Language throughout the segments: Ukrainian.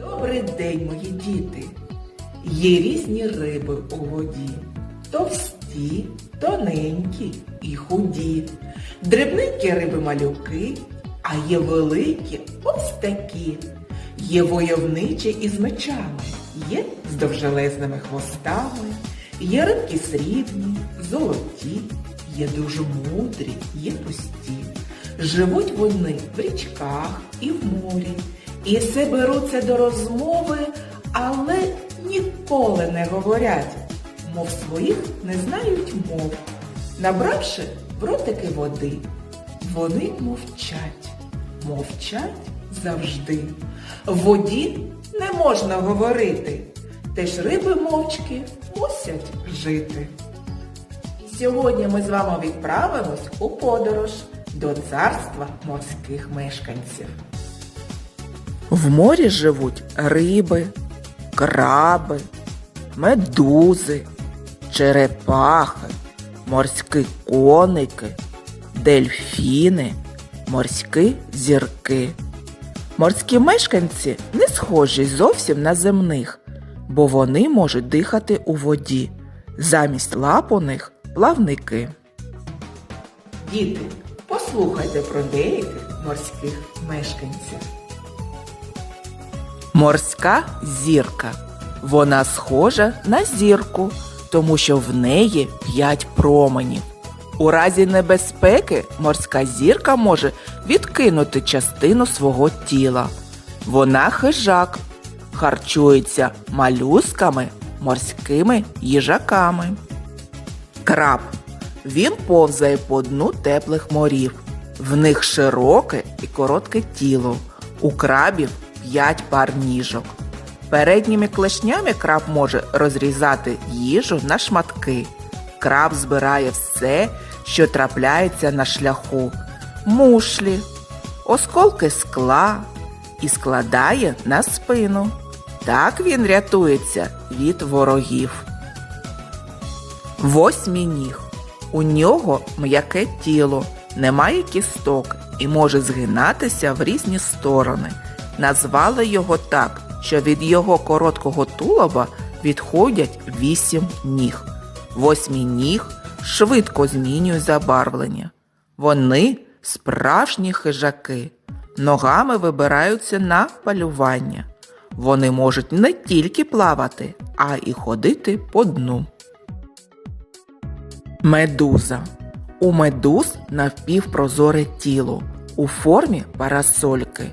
Добрий день, мої діти! Є різні риби у воді. Товсті, тоненькі і худі. Дрібненькі риби малюки, а є великі ось такі. Є войовничі із мечами, є з довжелезними хвостами, є рибки срібні, золоті, є дуже мудрі, є пусті. Живуть вони в річках і в морі, і все беруться до розмови, але ніколи не говорять, мов своїх не знають мов. Набравши в ротики води, вони мовчать, мовчать завжди. В воді не можна говорити, теж риби мовчки мусять жити. Сьогодні ми з вами відправимось у подорож до царства морських мешканців. В морі живуть риби, краби, медузи, черепахи, морські коники, дельфіни, морські зірки. Морські мешканці не схожі зовсім на земних, бо вони можуть дихати у воді. Замість лап у них плавники. Діти, послухайте про деяких морських мешканців. Морська зірка. Вона схожа на зірку, тому що в неї п'ять променів. У разі небезпеки морська зірка може відкинути частину свого тіла. Вона хижак, харчується малюсками, морськими їжаками. Краб. Він повзає по дну теплих морів. В них широке і коротке тіло. У крабів п'ять пар ніжок. Передніми клешнями краб може розрізати їжу на шматки. Краб збирає все, що трапляється на шляху, мушлі, осколки скла і складає на спину. Так він рятується від ворогів. Восьмініг. У нього м'яке тіло, немає кісток і може згинатися в різні сторони. Назвали його так, що від його короткого тулоба відходять вісім ніг. Восьмі ніг швидко змінюють забарвлення. Вони справжні хижаки, ногами вибираються на полювання. Вони можуть не тільки плавати, а й ходити по дну. Медуза. У медуз навпівпрозоре тіло у формі парасольки.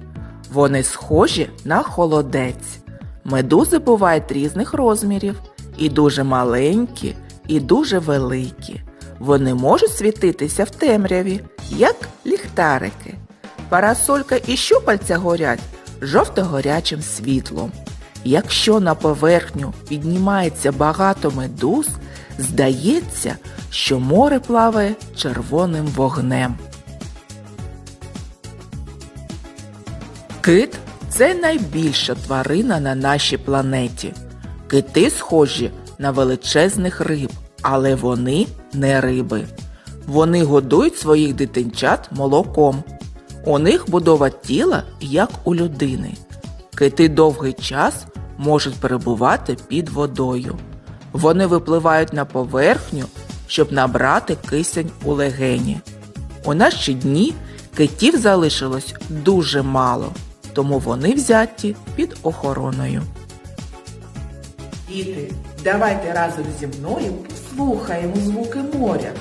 Вони схожі на холодець. Медузи бувають різних розмірів, і дуже маленькі, і дуже великі. Вони можуть світитися в темряві, як ліхтарики. Парасолька і щупальця горять жовто-горячим світлом. Якщо на поверхню піднімається багато медуз, здається, що море плаває червоним вогнем. Кит це найбільша тварина на нашій планеті. Кити схожі на величезних риб, але вони не риби. Вони годують своїх дитинчат молоком. У них будова тіла, як у людини. Кити довгий час можуть перебувати під водою. Вони випливають на поверхню, щоб набрати кисень у легені. У наші дні китів залишилось дуже мало, тому вони взяті під охороною. Діти, давайте разом зі мною послухаємо звуки моря.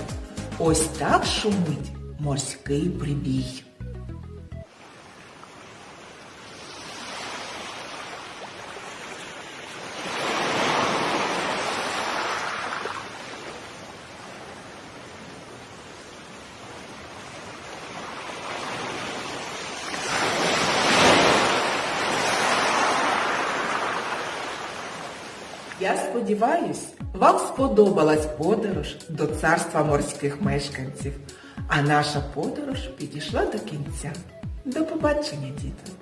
Ось так шумить морський прибій. Я сподіваюсь, вам сподобалась подорож до царства морських мешканців, а наша подорож підійшла до кінця. До побачення, діти!